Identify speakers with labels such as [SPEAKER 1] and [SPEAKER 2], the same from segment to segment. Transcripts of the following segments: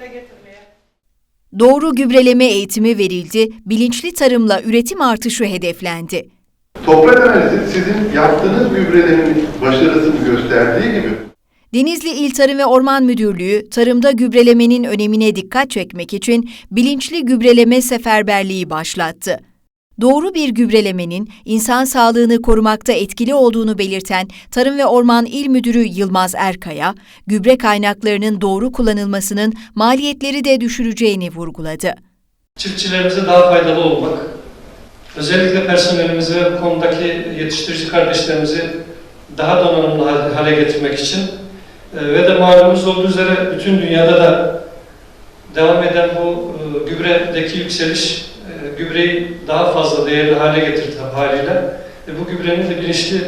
[SPEAKER 1] dile getirmeye.
[SPEAKER 2] Doğru gübreleme eğitimi verildi, bilinçli tarımla üretim artışı hedeflendi.
[SPEAKER 3] Toprak analizi sizin yaptığınız gübrelemenin başarısını gösterdiği gibi
[SPEAKER 2] Denizli İl Tarım ve Orman Müdürlüğü, tarımda gübrelemenin önemine dikkat çekmek için bilinçli gübreleme seferberliği başlattı. Doğru bir gübrelemenin insan sağlığını korumakta etkili olduğunu belirten Tarım ve Orman İl Müdürü Yılmaz Erkaya, gübre kaynaklarının doğru kullanılmasının maliyetleri de düşüreceğini vurguladı.
[SPEAKER 4] çiftçilerimize daha faydalı olmak, özellikle personelimizi ve bu konudaki yetiştirici kardeşlerimizi daha donanımlı hal- hale getirmek için e, ve de malumunuz olduğu üzere bütün dünyada da devam eden bu e, gübredeki yükseliş gübreyi daha fazla değerli hale getirdi haliyle. E, bu gübrenin de bilinçli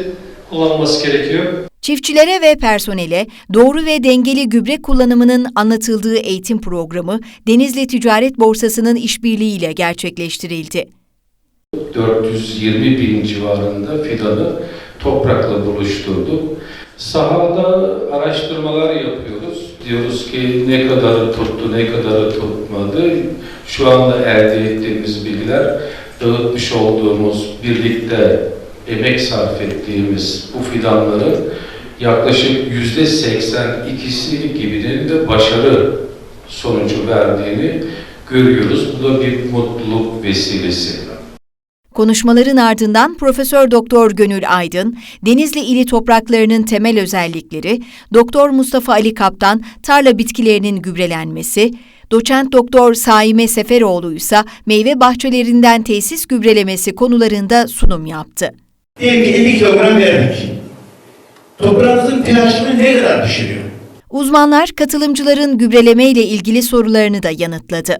[SPEAKER 4] kullanılması gerekiyor.
[SPEAKER 2] Çiftçilere ve personele doğru ve dengeli gübre kullanımının anlatıldığı eğitim programı Denizli Ticaret Borsası'nın işbirliğiyle gerçekleştirildi.
[SPEAKER 5] 420 bin civarında fidanı toprakla buluşturduk. Sahada araştırmalar yapıyoruz. Diyoruz ki ne kadarı tuttu, ne kadarı tutmadı. Şu anda elde ettiğimiz bilgiler, dağıtmış olduğumuz, birlikte emek sarf ettiğimiz bu fidanların yaklaşık yüzde 82'si gibinin de başarı sonucu verdiğini görüyoruz. Bu da bir mutluluk vesilesi.
[SPEAKER 2] Konuşmaların ardından Profesör Doktor Gönül Aydın, Denizli ili topraklarının temel özellikleri, Doktor Mustafa Ali Kaptan tarla bitkilerinin gübrelenmesi, Doçent Doktor Saime Seferoğlu ise meyve bahçelerinden tesis gübrelemesi konularında sunum yaptı.
[SPEAKER 6] Diyelim ki 50 kilogram vermek. Toprağınızın pH'ını ne kadar düşürüyor?
[SPEAKER 2] Uzmanlar katılımcıların gübreleme ile ilgili sorularını da yanıtladı.